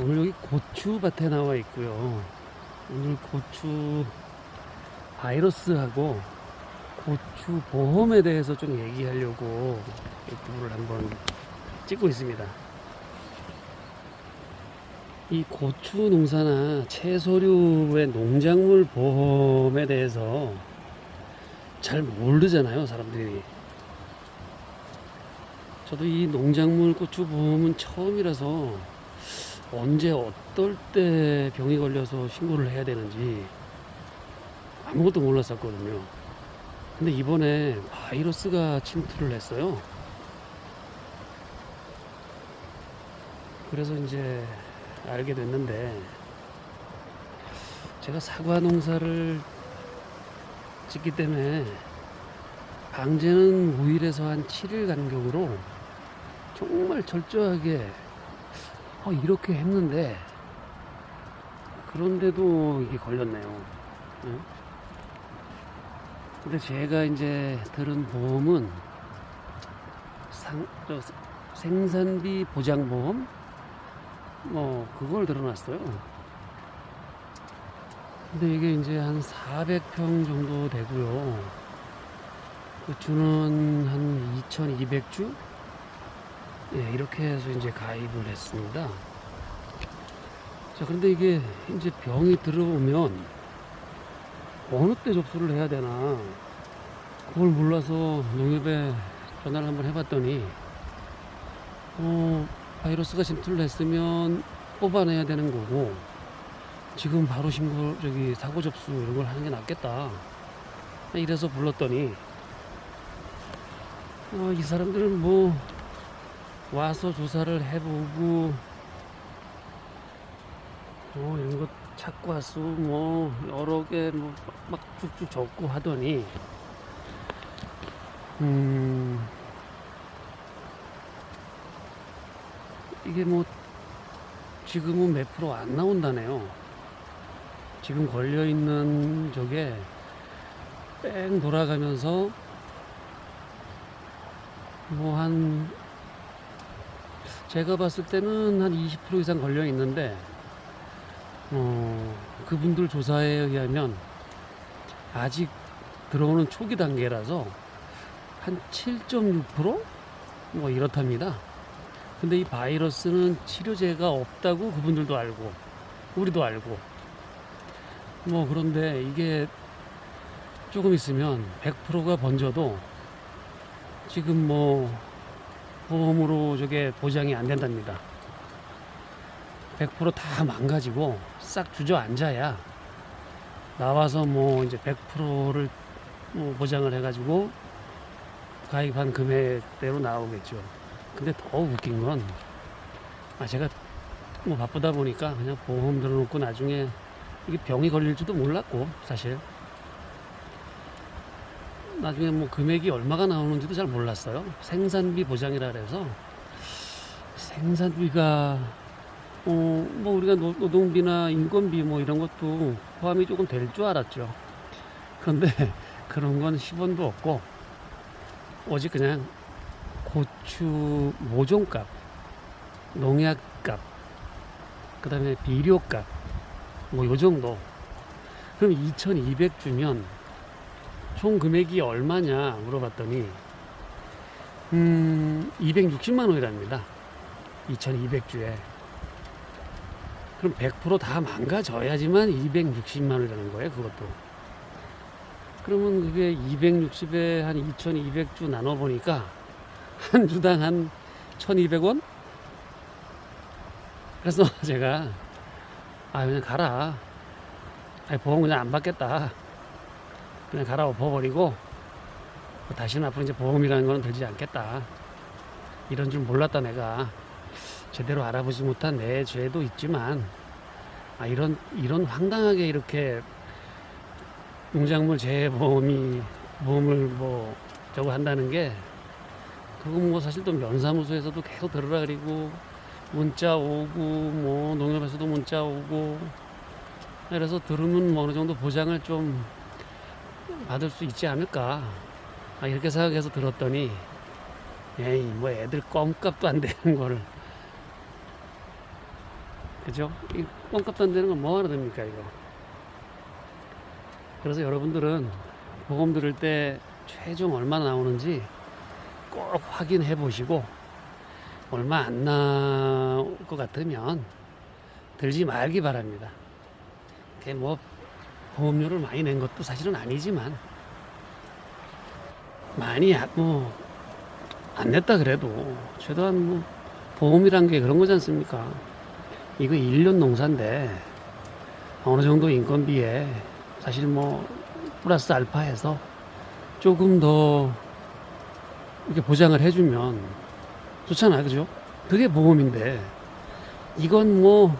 오늘 여기 고추밭에 나와 있고요. 오늘 고추 바이러스하고 고추 보험에 대해서 좀 얘기하려고 유튜브를 한번 찍고 있습니다. 이 고추 농사나 채소류의 농작물 보험에 대해서 잘 모르잖아요, 사람들이. 저도 이 농작물 고추 보험은 처음이라서 언제 어떨 때 병이 걸려서 신고를 해야 되는지 아무것도 몰랐었거든요. 근데 이번에 바이러스가 침투를 했어요. 그래서 이제 알게 됐는데 제가 사과 농사를 짓기 때문에 방제는 5일에서 한 7일 간격으로 정말 철저하게 어, 이렇게 했는데 그런데도 이게 걸렸네요. 응? 근데 제가 이제 들은 보험은 상, 저, 생산비 보장보험 뭐 그걸 들어놨어요. 근데 이게 이제 한 400평 정도 되고요. 그 주는 한 2,200주? 예, 이렇게 해서 이제 가입을 했습니다. 자, 그런데 이게 이제 병이 들어오면 어느 때 접수를 해야 되나 그걸 몰라서 농협에 전화를 한번 해봤더니 어, 바이러스가 침투를 했으면 뽑아내야 되는 거고 지금 바로 신고 저기 사고 접수 이런 걸 하는 게 낫겠다 이래서 불렀더니 어, 이 사람들은 뭐 와서 조사를 해보고 뭐 이런 거 찾고 왔어 뭐 여러 개 뭐 막 쭉쭉 적고 하더니 음 이게 뭐 지금은 몇 프로 안 나온다네요. 지금 걸려 있는 저게 뺑 돌아가면서 뭐한 제가 봤을 때는 한 20% 이상 걸려 있는데 어 그분들 조사에 의하면 아직 들어오는 초기 단계라서 한 7.6%뭐 이렇답니다. 근데 이 바이러스는 치료제가 없다고 그분들도 알고 우리도 알고 뭐 그런데 이게 조금 있으면 100%가 번져도 지금 뭐 보험으로 저게 보장이 안 된답니다. 100%다 망가지고 싹 주저앉아야 나와서 뭐 이제 100%를 뭐 보장을 해가지고 가입한 금액대로 나오겠죠. 근데 더 웃긴 건, 아, 제가 뭐 바쁘다 보니까 그냥 보험 들어놓고 나중에 이게 병이 걸릴지도 몰랐고, 사실. 나중에 뭐 금액이 얼마가 나오는지도 잘 몰랐어요. 생산비 보장이라 그래서 생산비가 어, 뭐 우리가 노, 노동비나 인건비 뭐 이런 것도 포함이 조금 될 줄 알았죠. 그런데 그런 건 10원도 없고 오직 그냥 고추 모종값, 농약값, 그 다음에 비료값, 뭐 요 정도. 그럼 2,200 주면 총 금액이 얼마냐 물어봤더니, 음, 260만 원이랍니다. 2,200 주에. 그럼 100%다 망가져야지만 260만 원이라는 거예요, 그것도. 그러면 그게 260에 한 2,200주 나눠보니까 한 주당 한 1,200원? 그래서 제가 아 그냥 가라. 아니 보험 그냥 안 받겠다. 그냥 가라 엎어버리고 뭐 다시는 앞으로 이제 보험이라는 거는 들지 않겠다. 이런 줄 몰랐다 내가 제대로 알아보지 못한 내 죄도 있지만 아 이런 이런 황당하게 이렇게 농작물 재보험이 보험을 뭐 저거 한다는 게 그건 뭐 사실 또 면사무소에서도 계속 들으라 그리고 문자 오고 뭐 농협에서도 문자 오고 그래서 들으면 뭐 어느 정도 보장을 좀 받을 수 있지 않을까 아, 이렇게 생각해서 들었더니 에이 뭐 애들 껌값도 안 되는 거를 그죠? 이 뻥값도 안 되는 건 뭐하러 됩니까, 이거? 그래서 여러분들은 보험 들을 때 최종 얼마 나오는지 꼭 확인해 보시고 얼마 안 나올 것 같으면 들지 말기 바랍니다. 그게 뭐 보험료를 많이 낸 것도 사실은 아니지만 많이 뭐 안 냈다 그래도 최소한 뭐 보험이란 게 그런 거지 않습니까? 이거 1년 농사인데 어느 정도 인건비에 사실 뭐 플러스 알파 해서 조금 더 이렇게 보장을 해주면 좋잖아요. 그죠? 그게 보험인데 이건 뭐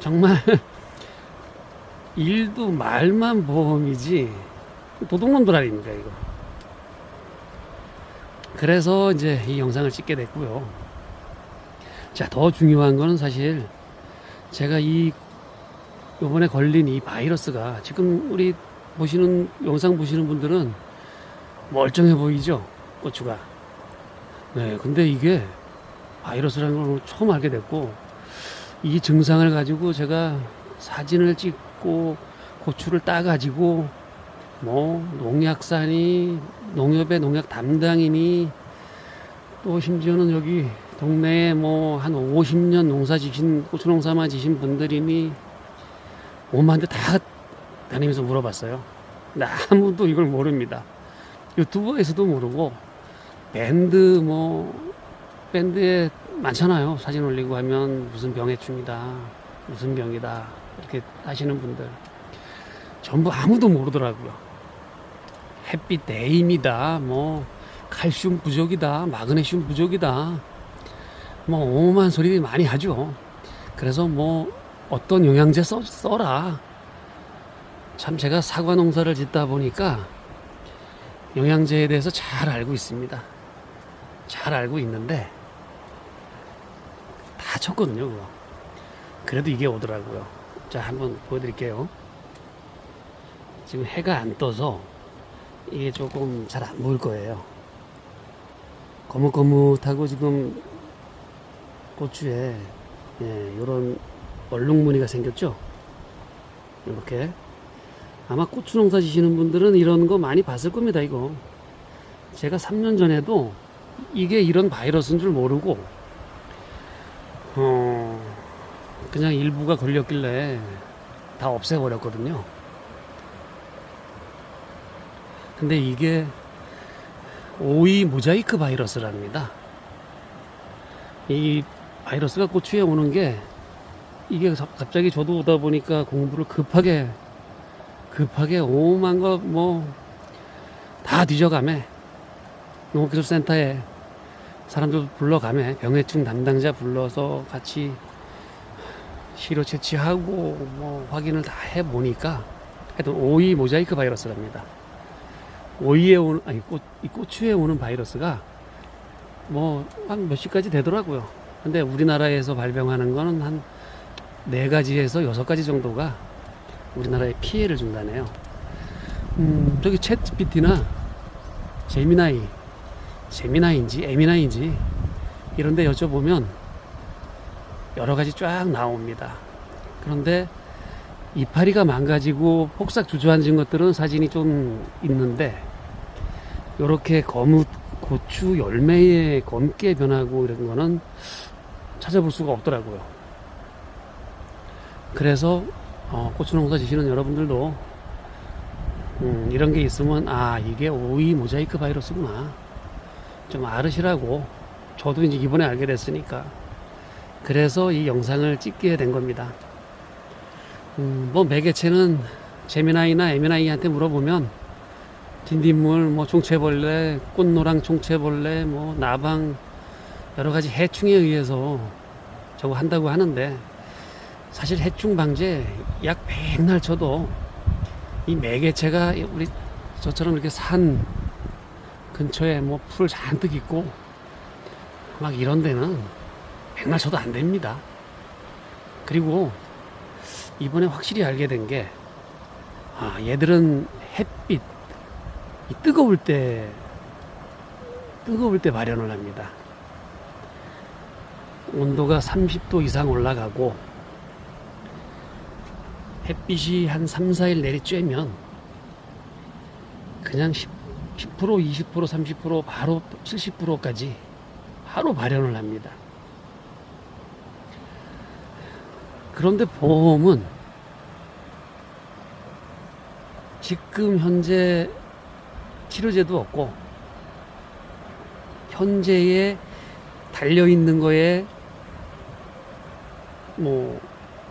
정말 일도 말만 보험이지 도둑놈들 아닙니까 이거. 그래서 이제 이 영상을 찍게 됐고요. 자 더 중요한 거는 사실 제가 이 요번에 걸린 이 바이러스가 지금 우리 보시는 영상 보시는 분들은 멀쩡해 보이죠? 고추가. 네 근데 이게 바이러스라는 걸 처음 알게 됐고 이 증상을 가지고 제가 사진을 찍 고 고추를 따가지고 뭐 농약사니 농협의 농약 담당이니 또 심지어는 여기 동네에 뭐 한 50년 농사 지신 고추 농사만 지신 분들이니 오만데 다 다니면서 물어봤어요. 근데 아무도 이걸 모릅니다. 유튜버에서도 모르고 밴드 뭐 밴드에 많잖아요. 사진 올리고 하면 무슨 병해충이다, 무슨 병이다 이렇게 하시는 분들 전부 아무도 모르더라고요. 햇빛 내임이다, 뭐 칼슘 부족이다, 마그네슘 부족이다, 뭐 오만 소리 많이 하죠. 그래서 뭐 어떤 영양제 써, 써라. 참 제가 사과 농사를 짓다 보니까 영양제에 대해서 잘 알고 있습니다. 잘 알고 있는데 다 쳤거든요, 그거. 그래도 이게 오더라고요. 자, 한번 보여드릴게요. 지금 해가 안 떠서 이게 조금 잘 안 보일 거예요. 거뭇거뭇하고 지금 고추에 예, 요런 얼룩무늬가 생겼죠? 이렇게. 아마 고추 농사 지시는 분들은 이런 거 많이 봤을 겁니다, 이거. 제가 3년 전에도 이게 이런 바이러스인 줄 모르고, 어, 그냥 일부가 걸렸길래 다 없애버렸거든요. 근데 이게 오이 모자이크 바이러스랍니다. 이 바이러스가 고추에 오는 게 이게 갑자기 저도 오다 보니까 공부를 급하게 급하게 오만 거 뭐 다 뒤져가매 농업기술센터에 사람들 불러가매 병해충 담당자 불러서 같이 시료 채취하고 뭐 확인을 다 해보니까 하여튼 오이 모자이크 바이러스랍니다. 오이에 오는 아니 꽃, 이 고추에 오는 바이러스가 뭐 한몇 시까지 되더라고요. 근데 우리나라에서 발병하는 거는 한 네 가지에서 여섯 가지 정도가 우리나라에 피해를 준다네요. 음, 저기 챗 GPT나 제미나이, 제미나인지 에미나인지 이런데 여쭤보면 여러 가지 쫙 나옵니다. 그런데 이파리가 망가지고 폭삭 주저앉은 것들은 사진이 좀 있는데 이렇게 거뭇 고추 열매에 검게 변하고 이런 거는 찾아볼 수가 없더라고요. 그래서 어, 고추 농사 지시는 여러분들도 음, 이런 게 있으면 아 이게 오이 모자이크 바이러스구나 좀 알으시라고 저도 이제 이번에 알게 됐으니까 그래서 이 영상을 찍게 된 겁니다. 음, 뭐 매개체는 제미나이나 에미나이한테 물어보면 딘딘물, 뭐 총채벌레, 꽃노랑 총채벌레, 뭐 나방 여러 가지 해충에 의해서 저거 한다고 하는데 사실 해충 방제 약 백날 쳐도 이 매개체가 우리 저처럼 이렇게 산 근처에 뭐 풀 잔뜩 있고 막 이런 데는 백날 쳐도 안 됩니다. 그리고 이번에 확실히 알게 된 게, 아, 얘들은 햇빛, 이 뜨거울 때, 뜨거울 때 발현을 합니다. 온도가 30도 이상 올라가고 햇빛이 한 3, 4일 내리쬐면 그냥 10, 10% 20% 30% 바로 70%까지 바로 발현을 합니다. 그런데 보험은 지금 현재 치료제도 없고 현재에 달려 있는 거에 뭐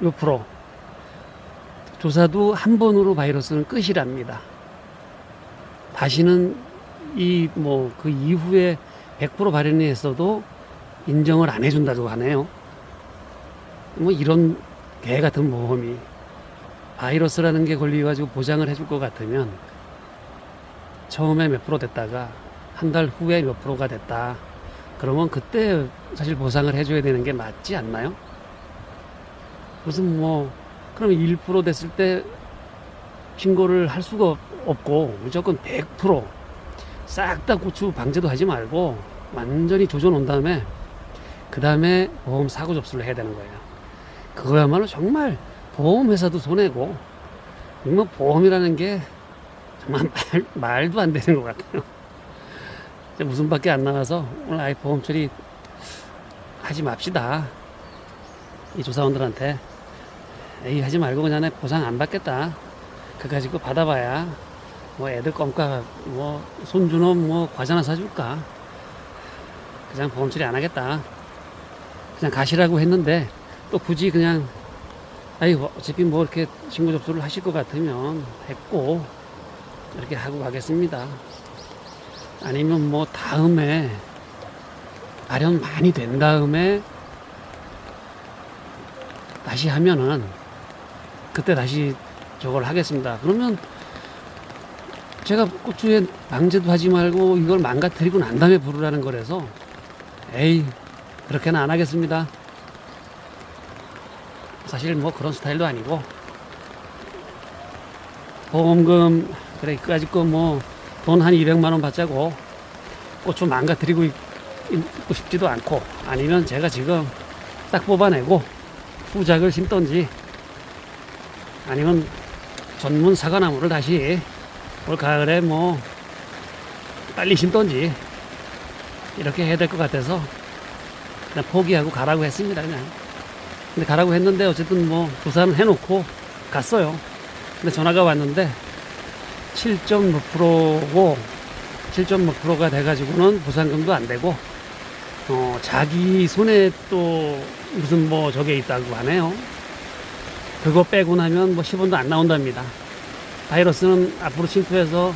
몇 프로 조사도 한 번으로 바이러스는 끝이랍니다. 다시는 이 뭐 그 이후에 100% 발현이 했어도 인정을 안 해준다고 하네요. 뭐 이런 개 같은 보험이 바이러스라는 게 걸려가지고 보장을 해줄 것 같으면 처음에 몇 프로 됐다가 한 달 후에 몇 프로가 됐다. 그러면 그때 사실 보상을 해줘야 되는 게 맞지 않나요? 무슨 뭐 그럼 1% 됐을 때 신고를 할 수가 없- 없고 무조건 100%싹 다 고추 방제도 하지 말고 완전히 조져 놓은 다음에 그 다음에 보험 사고 접수를 해야 되는 거예요. 그거야말로 정말 보험회사도 손해고 정말 보험이라는 게 정말 말, 말도 안 되는 것 같아요. 이제 무슨 밖에 안 나와서 오늘 아예 보험 처리 하지 맙시다. 이 조사원들한테 에이 하지 말고 그냥 내 보상 안 받겠다. 그 가지고 받아봐야 뭐 애들 껌까 뭐 손주놈 뭐 과자나 사줄까. 그냥 보험 처리 안 하겠다. 그냥 가시라고 했는데 또 굳이 그냥 아이 어차피 뭐 이렇게 신고 접수를 하실 것 같으면 했고 이렇게 하고 가겠습니다. 아니면 뭐 다음에 발현 많이 된 다음에 다시 하면은 그때 다시 저걸 하겠습니다. 그러면 제가 고추에 방제도 하지 말고 이걸 망가뜨리고 난 다음에 부르라는 거라서 에이 그렇게는 안 하겠습니다. 사실 뭐 그런 스타일도 아니고. 보험금 그래 그까짓 거뭐 돈 한 200만 원 받자고 고추 망가뜨리고 있- 있고 싶지도 않고 아니면 제가 지금 딱 뽑아내고 후작을 심던지 아니면 전문 사과나무를 다시 올 가을에 뭐 빨리 심던지 이렇게 해야 될 것 같아서 그냥 포기하고 가라고 했습니다 그냥 근데 가라고 했는데 어쨌든 뭐 부산을 해놓고 갔어요 근데 전화가 왔는데 7점 몇 프로고 7점 몇 프로가 돼가지고는 보상금도 안 되고 어, 자기 손에 또 무슨 뭐 저게 있다고 하네요. 그거 빼고 나면 뭐 10원도 안 나온답니다. 바이러스는 앞으로 침투해서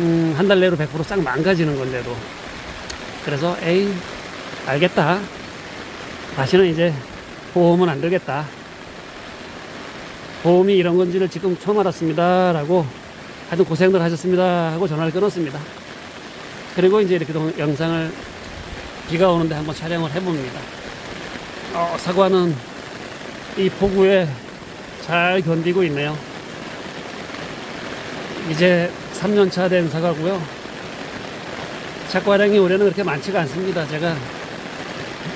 음, 한 달 내로 100%싹 망가지는 건데도 그래서 에이 알겠다. 다시는 이제 보험은 안 들겠다. 보험이 이런 건지를 지금 처음 알았습니다. 라고 하여튼 고생들 하셨습니다. 하고 전화를 끊었습니다. 그리고 이제 이렇게 동- 영상을 비가 오는데 한번 촬영을 해봅니다. 어, 사과는 이 폭우에 잘 견디고 있네요. 이제 3년차 된 사과고요. 착과량이 올해는 그렇게 많지가 않습니다. 제가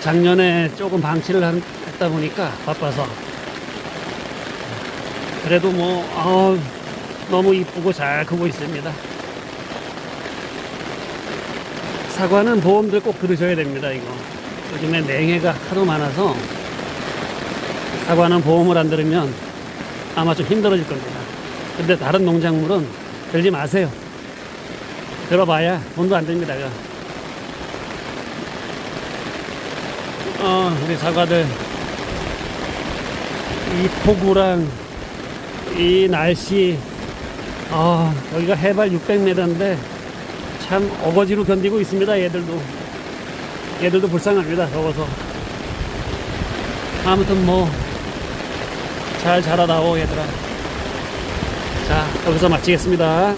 작년에 조금 방치를 한- 했다 보니까 바빠서 그래도 뭐 아우, 너무 이쁘고 잘 크고 있습니다. 사과는 보험들 꼭 들으셔야 됩니다, 이거. 요즘에 냉해가 하도 많아서 사과는 보험을 안 들으면 아마 좀 힘들어질 겁니다. 근데 다른 농작물은 들지 마세요. 들어봐야 돈도 안 됩니다. 어, 우리 사과들 이 폭우랑 이 날씨 아, 여기가 해발 600m인데 참 어거지로 견디고 있습니다. 얘들도 얘들도 불쌍합니다. 더워서 아무튼 뭐 잘 자라다오 얘들아. 자 여기서 마치겠습니다.